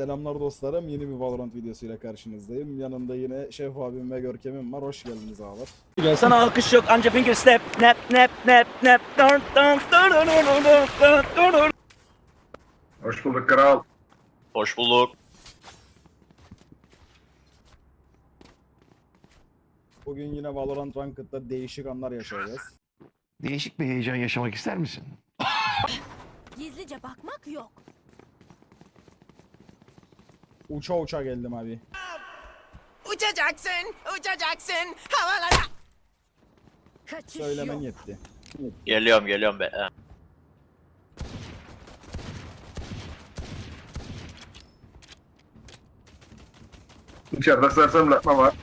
Selamlar dostlarım. Yeni bir Valorant videosuyla karşınızdayım. Yanında yine Şef abim ve Görkem'im var. Hoş geldiniz ağalar. Sana alkış yok anca finger step nap nap nap nap dun dun dun dun dun dun dun dun dun. Hoş bulduk kral. Hoş bulduk. Bugün yine Valorant Ranked'da değişik anlar yaşayacağız. Değişik bir heyecan yaşamak ister misin? Gizlice bakmak yok. Uça uça geldim abi. Uçacaksın, uçacaksın, havalara. Kaçış Söylemen yok. yetti. Geliyorum geliyorum be. He. İçeride sersemletme var.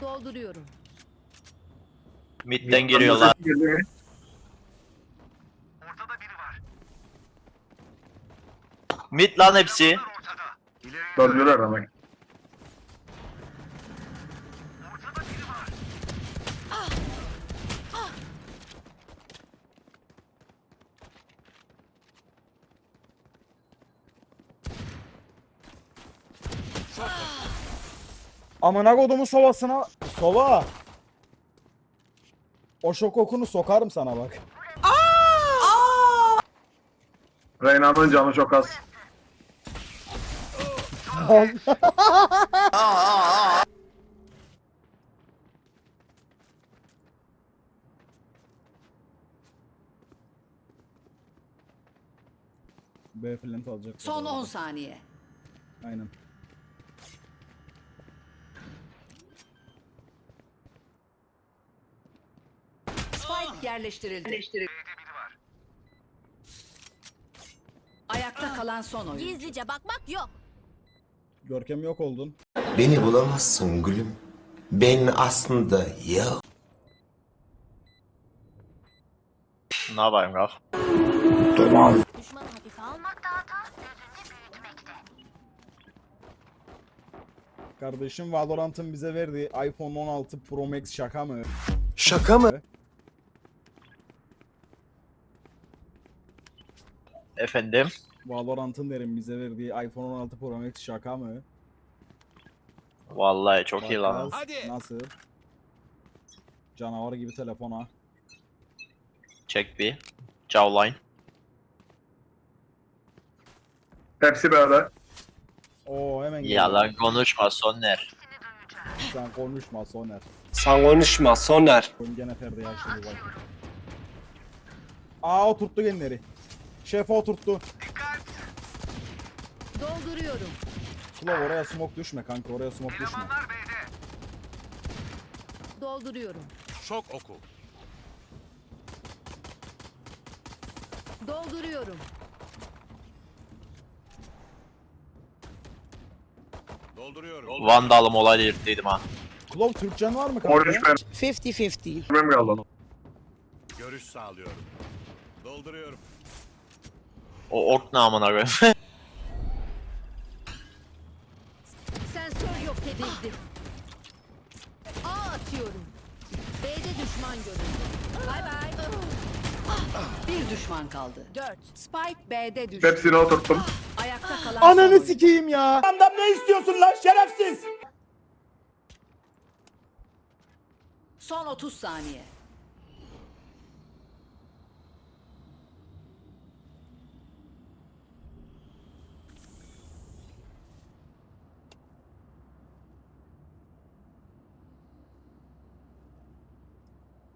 Dolduruyorum. Mid'den giriyorlar. Mid lan hepsi. Döndüler ama. Amına kodumu sovasına. Sova. O şok okunu sokarım sana bak. Reyna'nın canı çok az. B plant alacak. Son 10 saniye. Aynen. Yerleştirildi. Ayakta kalan son oyun. Gizlice bakmak yok. Görkem yok oldun. Beni bulamazsın gülüm. Ben aslında ya. Ne yapayım Raf? Düşmanı hafife almak da gözünde büyütmekte. Kardeşim Valorant'ın bize verdiği iPhone 16 Pro Max şaka mı? Şaka mı? Efendim. Valorant'ın derim bize verdiği iPhone 16 Pro Max şaka mı? Vallahi çok iyi lan. Bakacağız. Nasıl? Canavar gibi telefona. Çek bir. Jawline. Hepsi böyle. Oo hemen geliyor. Yalan konuşma Soner. Sen konuşma Soner. Sen konuşma Soner. Oyun gene Ferdi yaşlı bir bak. Aa oturttu genleri. Şef oturttu. Dolduruyorum. Kulav oraya smoke düşme kanka oraya smoke düşme. Dolduruyorum. Şok oku. Dolduruyorum. Dolduruyorum. Vandalım olayla yırttıydım ha. Kulav Türkçen var mı kanka? 13 ben. 50-50. Kimim kaldı? Görüş sağlıyorum. Dolduruyorum. O ork ne amına koyayım. Sensör yok edildi. A atıyorum. B'de düşman görüldü. Bay bay. Bir düşman kaldı. 4. Spike B'de düştü. Hepsini oturttum. Ayakta kalan Ananı sikeyim ya. Adamdan ne istiyorsun lan şerefsiz? Son 30 saniye.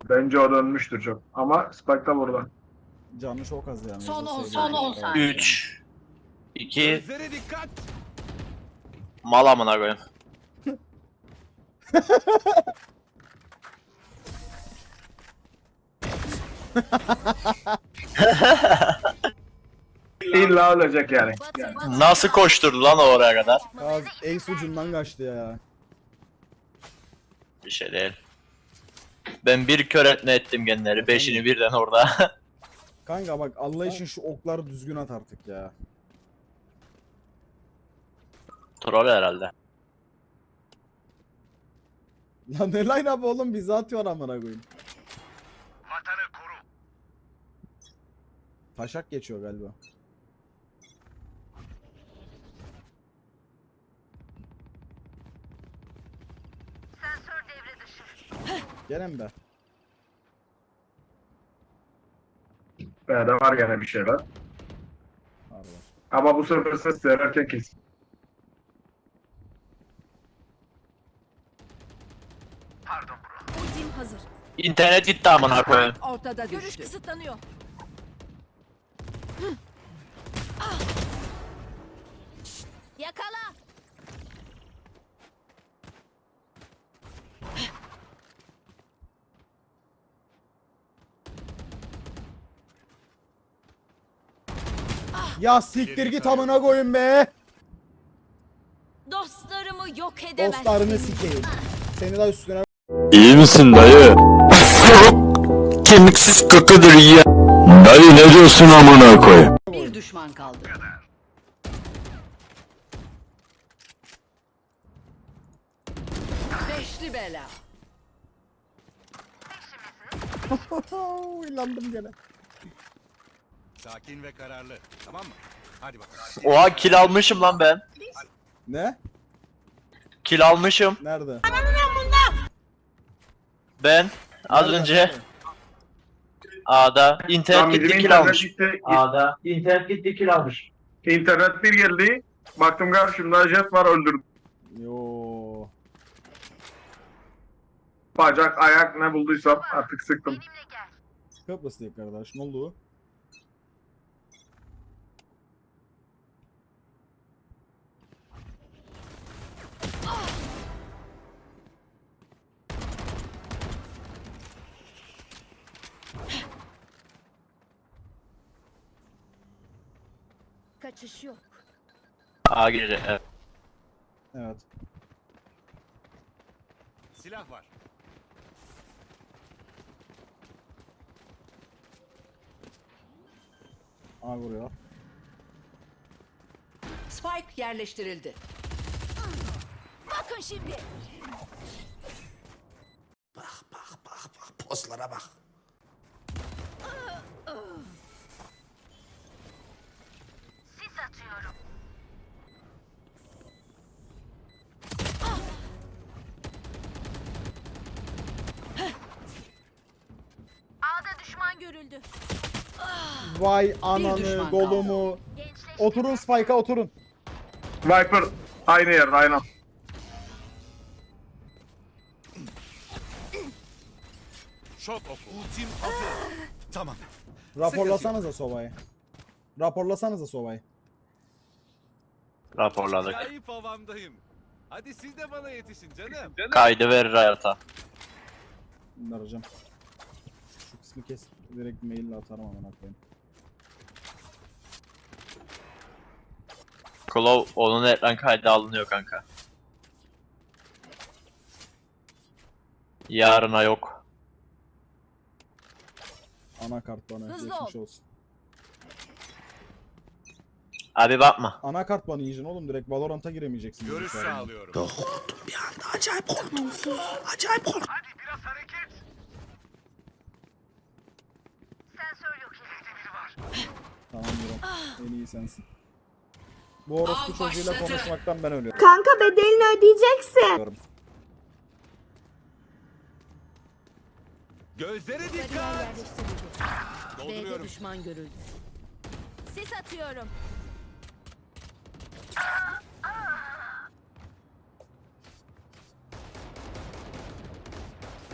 Bence o dönmüştür çok. Ama Spike da burada. Canı çok az yani. Son öyle on, söyleyeyim. son on Evet. saniye. 3 2 Gözlere dikkat. Mal amına koyayım. İlla ölecek yani. Batı. Nasıl koşturdu lan oraya kadar? Az ace ucundan kaçtı ya. Bir şey değil. Ben bir kör etme ettim genleri. Beşini birden orada. Kanka bak Allah için şu okları düzgün at artık ya. Troll herhalde. Lan ne line up oğlum bizi atıyor amına koyayım. Taşak geçiyor galiba. Gene mi be? B'de var gene bir şeyler. Var var. Ama bu sefer ses verirken kesin. Ultim hazır. İnternet gitti amına koyayım. Ortada Görüş düştü. kısıtlanıyor. Yakala. Ya siktir git amına koyun be. Dostlarımı yok edemezsin. Dostlarını sikeyim. Seni de üstüne İyi misin dayı? Kemiksiz kakıdır ya. Dayı ne diyorsun amına koy? Bir düşman kaldı. Beşli bela. Uylandım gene. Sakin ve kararlı. Tamam mı? Hadi bakalım. Oha kill almışım lan ben. Ne? Kill almışım. Nerede? Ben az Nerede? önce A'da internet Tam bizim gitti kill almış. gitti. A'da internet gitti kill almış. İnternet bir geldi. Baktım karşımda jet var öldürdüm. Yo. Bacak, ayak ne bulduysam artık sıktım. Diye kardeş. Ne oldu? Kaçış yok. A geri. Evet. Evet. Silah var. A vuruyor. Spike yerleştirildi. Bakın şimdi. Bak bak bak bak pozlara bak. Vay ananı, golumu. Oturun Spike'a oturun. Viper aynı yerde aynen. Şok oku. Ultim hazır. Tamam. Raporlasanıza sobayı. Raporlasanıza sobayı. Raporladık. Acayip havamdayım. Hadi siz de bana yetişin canım. Kaydı verir hayata. Bunları Şu kısmı kes. Direkt maille atarım amına koyayım. Klov onun ekran kaydı alınıyor kanka. Yarına yok. Anakart bana Hızlı geçmiş ol. olsun. Abi bakma. Anakart bana yiyeceksin oğlum direkt Valorant'a giremeyeceksin. Görüş sağlıyorum. Korktum bir anda acayip korktum. Acayip korktum. Tamam Duran. En iyi sensin. Bu orospu çocuğuyla konuşmaktan ben ölüyorum. Kanka bedelini ödeyeceksin. Gözlere Bariyer dikkat. B'de Dolduruyorum. düşman görüldü. Sis atıyorum.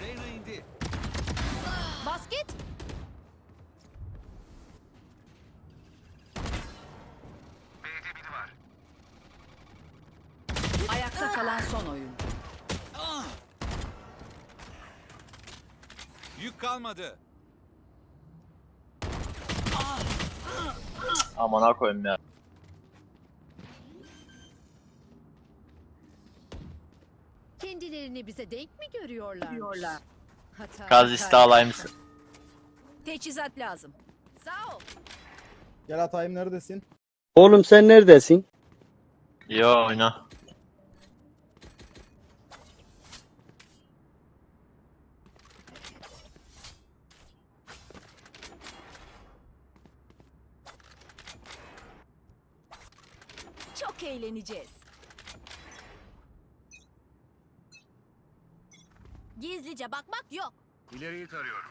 Reyna indi. Basket. Ayakta kalan son oyun. Kalmadı. Amına koyayım ya. Kendilerini bize denk mi görüyorlar? Hata. Gaz iste alayım mısın? Teçhizat lazım. Sağ ol. Gel atayım neredesin? Oğlum sen neredesin? Yo oyna. Çok eğleneceğiz. Gizlice bakmak yok. İleriyi tarıyorum.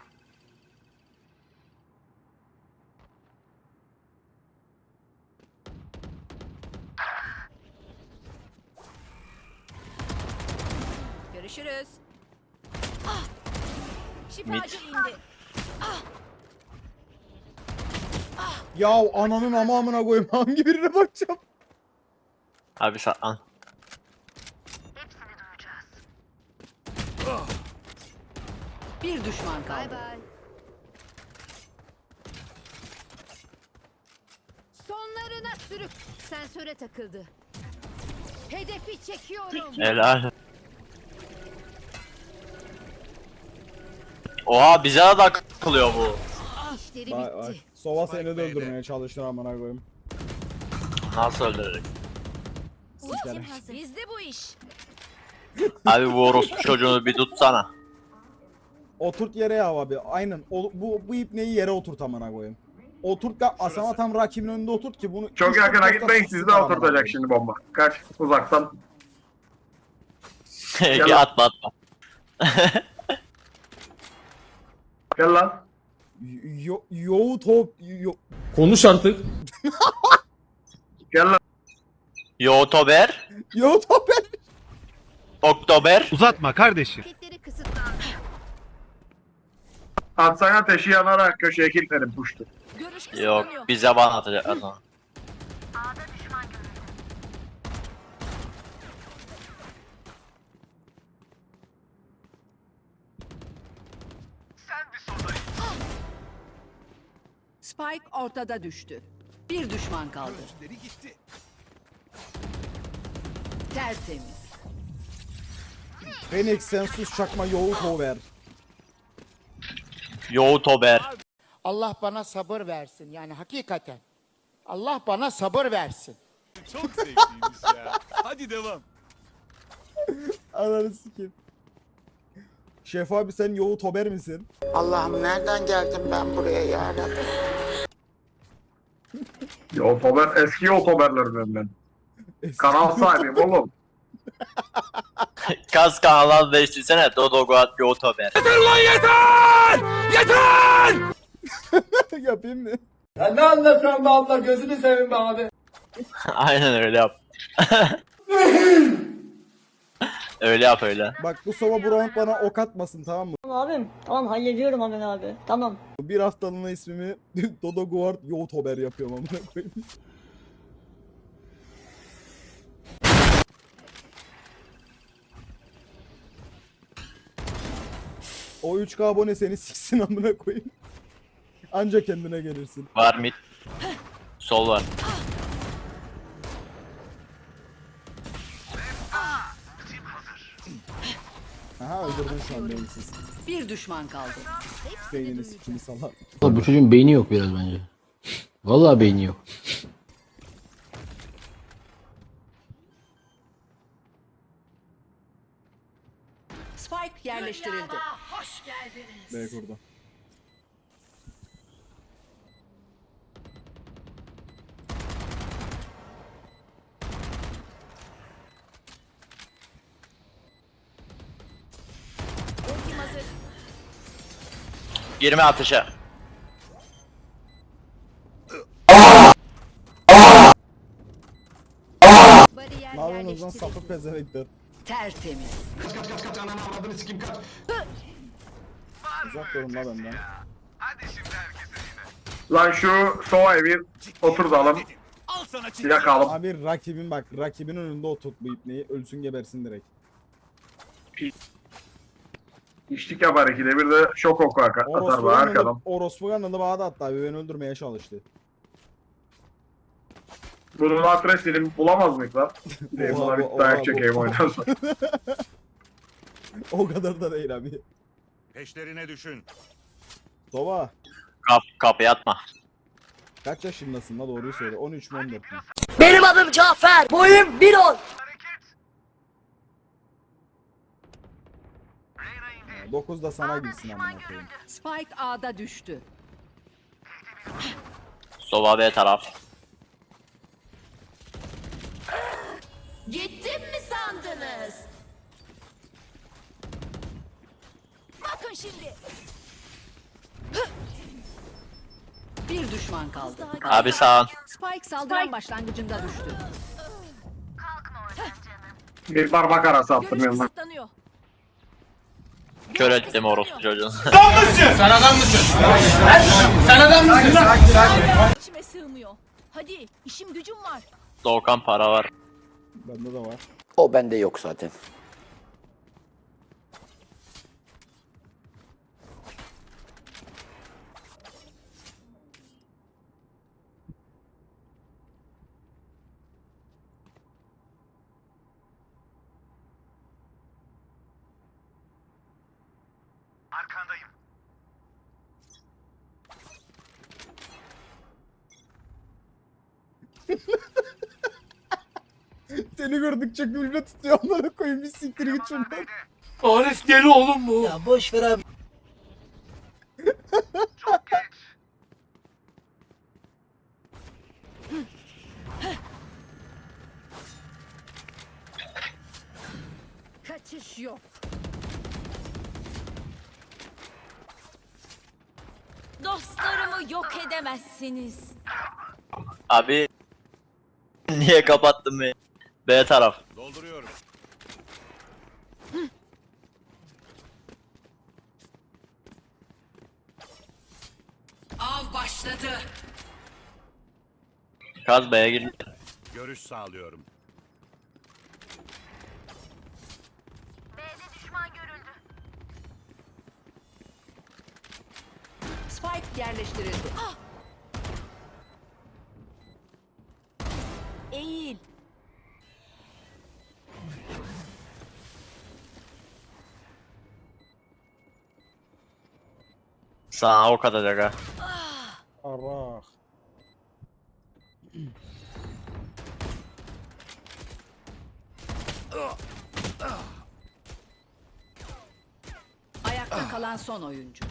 Görüşürüz. Şifacı indi. Ya ananın ama amına koyayım hangi birine bakacağım? Abi saklan. Bir düşman kaldı. Bay bay. Sonlarına sürük. Sensöre takıldı. Hedefi çekiyorum. Helal. Oha bize de takılıyor bu. İşleri Vay bitti. Sova seni de öldürmeye çalıştı amına koyayım. Nasıl öldürecek? Hazır. Bizde bu iş. Abi bu orospu çocuğunu bir tutsana. Oturt yere ya abi. Aynen. O, bu bu ipneyi yere oturt amına koyayım. Oturt da asama tam rakibin önünde oturt ki bunu Çok yakına gitmeyin dakika sizi de sıksın amına oturtacak şimdi bomba. Kaç uzaktan. Ege atma atma. Gel lan. Yo, yo top yo. Konuş artık. Gel lan. Yotober, Yo top ben. Oktober. Uzatma kardeşim. Kitleri kısıtlandı. Atsana teşi yanarak köşeye kilitledim puştu. Görüş kısıtlanıyor. Yok bize ban atacaklar sonra. Spike ortada düştü. Bir düşman kaldı. Tertemiz. Phoenix sen sus çakma yo ver. Yotober. Allah bana sabır versin yani hakikaten. Allah bana sabır versin. Çok zevkliymiş ya. Hadi devam. Ananı sikeyim. Şef abi sen yo tober misin? Allah'ım nereden geldim ben buraya ya Rabbi? Ya otober eski otoberlerden ben. Kanal sahibiyim oğlum. Kaz kanalını değiştirsene. Dodo Goat Yotober. Yapayım mı? Aynen öyle yap. öyle yap öyle. Bak bu sova bu round bana ok atmasın tamam mı? Abim tamam hallediyorum hemen abi tamam. Bir haftalığına ismimi Dodo Guard Yo Tober yapıyorum amına koyayım. O 3K abone seni siksin amına koyayım. Anca kendine gelirsin. Var mid. Sol var. Aha öldürdün şu an beyinsiz. Bir düşman kaldı. Beynini sikini salak. Bu çocuğun beyni yok biraz bence. Vallahi beyni yok. Spike yerleştirildi. B kurdu. Ultim hazır. Girme atışa. Bariyer Ne yapıyorsunuz lan yerleştirildi. sapı pezevekler. Tertemiz. Uzak durun la benden. Lan şu Sova'yı bir oturtalım. Al sana çift. Bir yakalım. Abi rakibin bak rakibin önünde oturt bu ipneyi ölsün gebersin direkt. İçtik yapar ikide bir de şok oku atar Orospu bana yanında, arkadan. orospu yanında bana da hatta abi beni öldürmeye çalıştı. Bunun adresini bulamaz mıyız lan? Bir Oha, buna bir oha, dayak çekeyim oynarsa. O kadar da değil abi. Peşlerine düşün. Sova Kap, kapıya atma. kaç yaşındasın la doğruyu söyle. 13 mü 14 mü? Benim adım Cafer. Boyum 1.10. 9 da sana girsin amına koyayım. Spike A'da düştü. Sova B taraf. Gittim mi sandınız? Bakın şimdi. Bir düşman kaldı. Abi sağ ol. Spike saldıran başlangıcında düştü. Bir parmak arası attım Görüş yanına. kısıtlanıyor. Kör ettim orospu çocuğunu. İçime sığmıyor. Hadi işim gücüm var. Doğukan para var. Bende de var. O bende yok zaten. Gördükçe gülme tutuyor onlara koyayım bir siktir git şuradan. Arif deli oğlum bu. Ya boş ver abi. Kaçış yok. Dostlarımı yok edemezsiniz. Abi niye kapattın beni? B taraf. Dolduruyorum. Av başladı. Kaz B'ye girdi. Görüş sağlıyorum. Spike yerleştirildi. Eğil. Sana ok atacak ha. Arak. Ayakta kalan son oyuncu.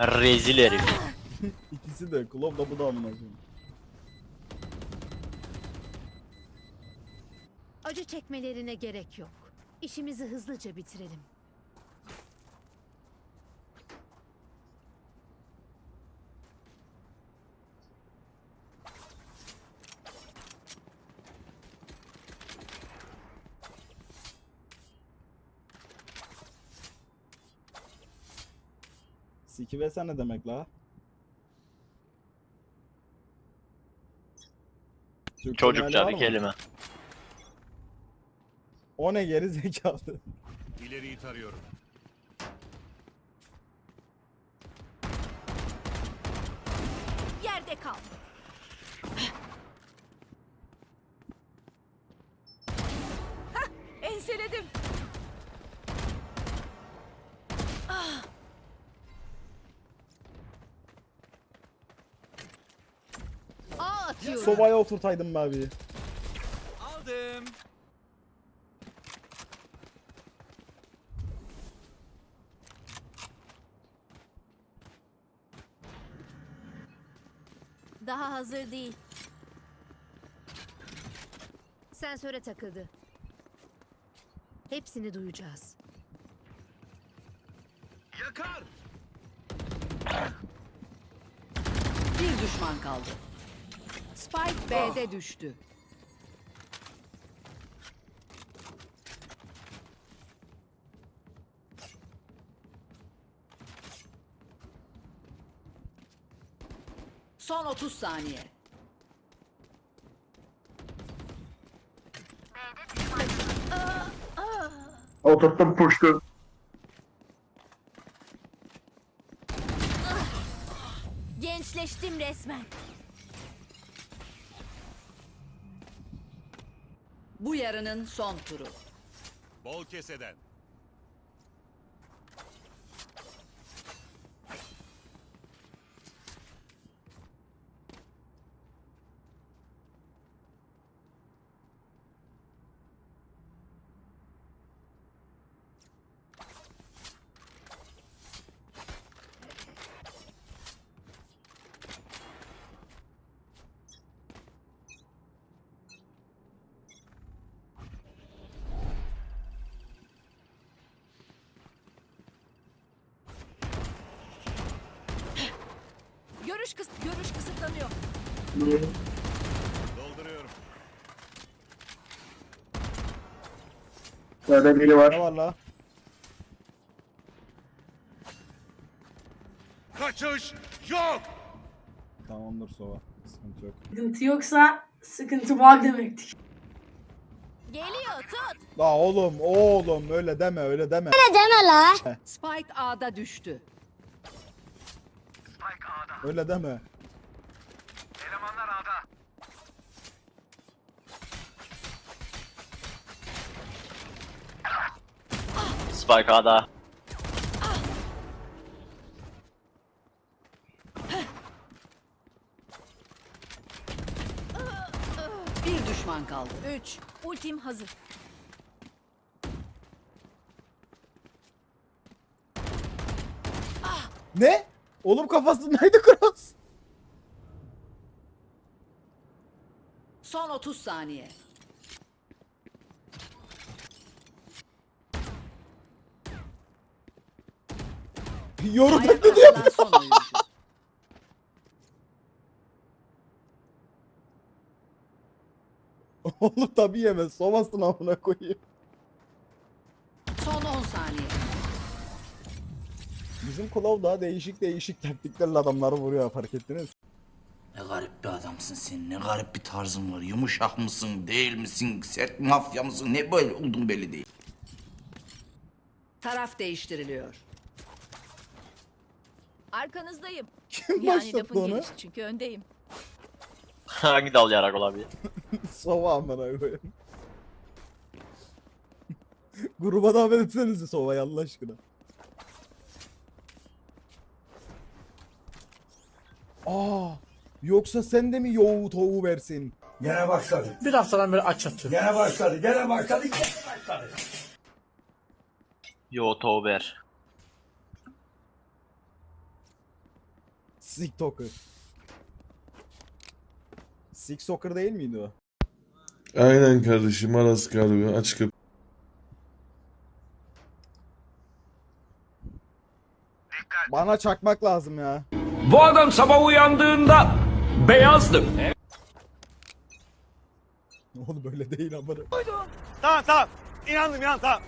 Rezil herif. İkisi de Klov da bu da amına koyayım. Acı çekmelerine gerek yok. İşimizi hızlıca bitirelim. Siki ve sen ne demek la? Türkçe Çocukça bir kelime. O ne geri zekalı. İleriyi tarıyorum. Yerde kal. Hah, enseledim. A atıyorum. Sobaya oturtaydım be abi. Aldım. Daha hazır değil. Sensöre takıldı. Hepsini duyacağız. Yakar. Bir düşman kaldı. Spike B'de düştü. Son 30 saniye. Oturttum puştu. Gençleştim resmen. Yarının son turu. Bol keseden. Görüş kıs görüş kısıtlanıyor. Dolduruyorum. Böyle biri Ne var. var la? Kaçış yok. Tamamdır sova. Sıkıntı yok. Sıkıntı yoksa sıkıntı var demektir. Geliyor tut. La oğlum oğlum öyle deme öyle deme. Spike A'da düştü. Öyle deme. Spike A'da. Bir düşman kaldı. 3. Ultim hazır. Ne? Oğlum kafasındaydı cross. Son 30 saniye. Yoru Ayakta taklidi son oyuncu. Oğlum tabii yemez. Somasın amına koyayım. Klov daha değişik değişik taktiklerle adamları vuruyor fark ettiniz. Ne garip bir adamsın sen. Ne garip bir tarzın var. Yumuşak mısın, değil misin? Sert mafya mısın? Ne böyle oldun belli değil. Taraf değiştiriliyor. Arkanızdayım. Kim Yani başlattı lafın onu? gelişi çünkü öndeyim. Hangi dal yarak olabilir? Sova amına koyayım. Gruba davet etsenize Sova'yı Allah aşkına. Aa, yoksa sen de mi yoğurt toğu versin? Gene başladı. Bir haftadan beri aç yatıyorum. Gene başladı. Gene başladı. Gene başladı. Yo Tober. TikToker. TikToker değil miydi o? Aynen kardeşim Aras galiba açık kapı. Bana çakmak lazım ya. Bu adam sabah uyandığında beyazdı. Oğlum böyle değil amına. Tamam tamam. İnandım ya tamam.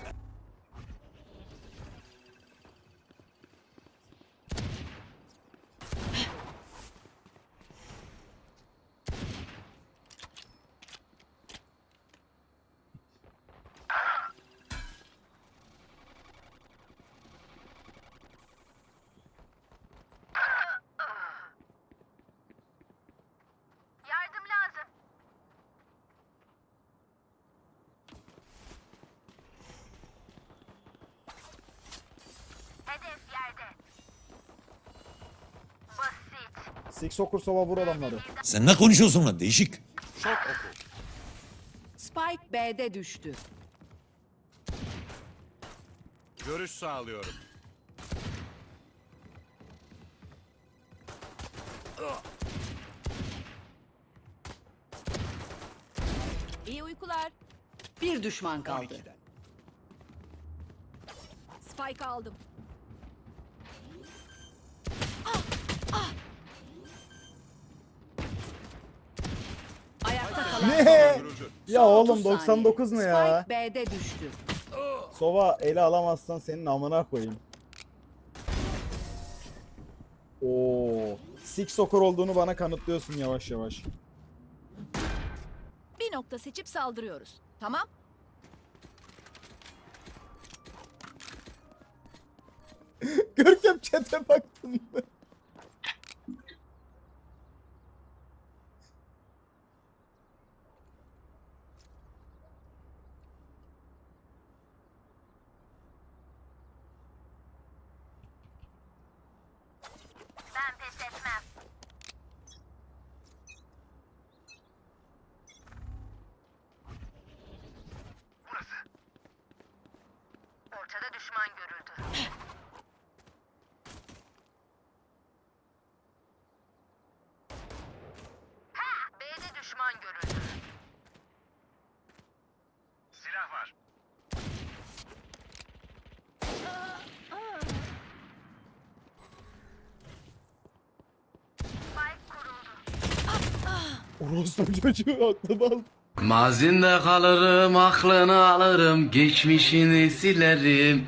Hedef yerde. Basit. TikToker Sova vur adamları. Sen ne konuşuyorsun lan değişik. Spike B'de düştü. Görüş sağlıyorum. İyi uykular. Bir düşman kaldı. Spike aldım. Ayakta kalan Ne? Ya oğlum 30 saniye. 99 ne ya? Spike B'de düştü. Sova ele alamazsan senin amına koyayım. Oo. Six Soccer olduğunu bana kanıtlıyorsun yavaş yavaş. Bir nokta seçip saldırıyoruz. Tamam? Görkem chat'e baktın mı? düşman görüldü. Ha! B'de düşman görüldü. Silah var. Orospu çocuğu aklım aldı. Mazinde kalırım, aklını alırım, geçmişini silerim.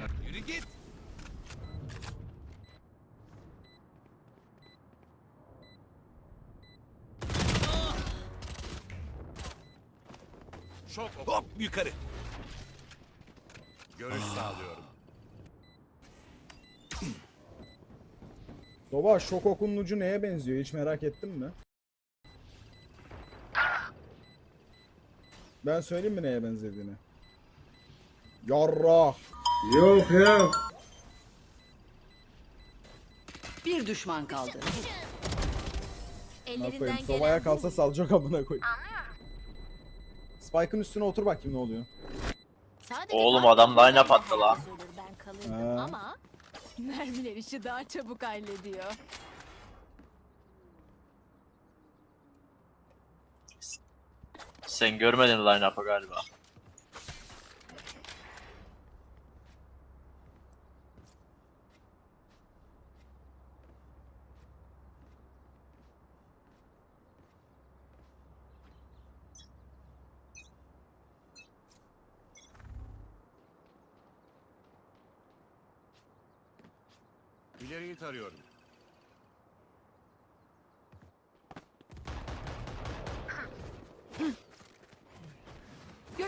Şok. Hop yukarı. Görüş sağlıyorum. Baba şok okunun ucu neye benziyor hiç merak ettin mi? Ben söyleyeyim mi neye benzediğini? Yarrah. Yok yok. Bir düşman kaldı. Ne Ellerinden koyayım? Sobaya kalsa salacak amına koy. Spike'ın üstüne otur bakayım ne oluyor. Sadece Oğlum, adam line-up attı lan. Ben kalırdım ama mermiler işi daha çabuk hallediyor. Sen görmedin line-up'ı galiba. İleriyi tarıyorum.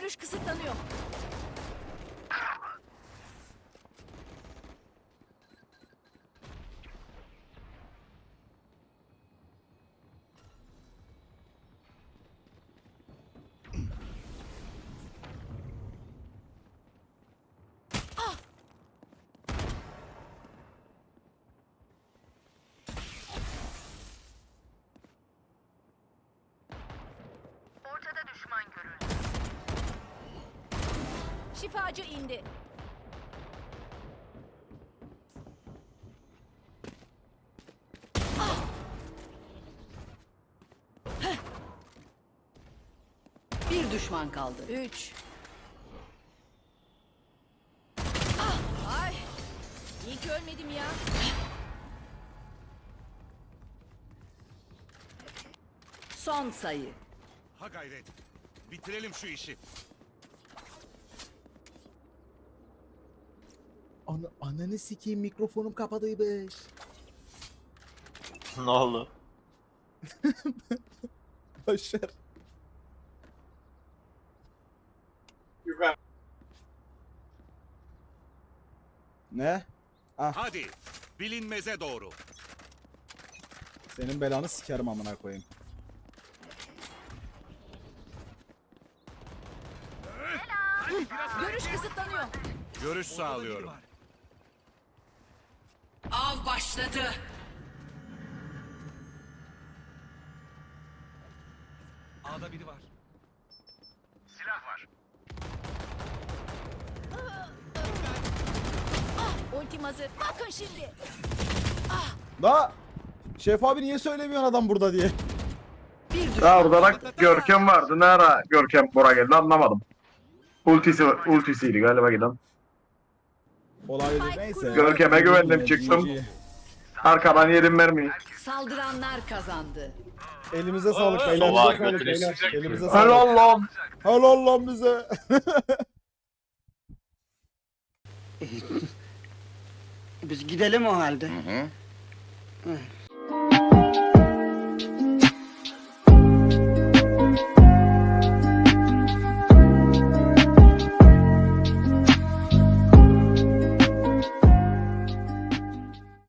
Görüş kısıtlanıyor. Şifacı indi. Bir düşman kaldı. Üç. Ay. İyi ki ölmedim ya. Son sayı. Ha gayret. Bitirelim şu işi. Ana, ananı sikeyim mikrofonum kapalıymış. ne oldu? Başar. Ne? Hadi. Bilinmeze doğru. Senin belanı sikerim amına koyayım. Görüş kısıtlanıyor. Görüş sağlıyorum. Av başladı. A'da biri var. Ultim hazır. Bakın şimdi. Da Şef abi niye söylemiyorsun adam burada diye. Bir Ya düşman. orada da Görkem vardı. Ne ara Görkem bora geldi anlamadım. Ultisi ultisiydi galiba giden. Olabilir neyse. Görkem'e güvendim, çıktım. GG. Arkadan yedim mermiyi. Saldıranlar kazandı. Elimize sağlık beyler. Sobağa Elimize sağlık götünü beyler. sikecek Elimize Helal lan. Helal lan bize. Biz gidelim o halde. Hı hı. Hı.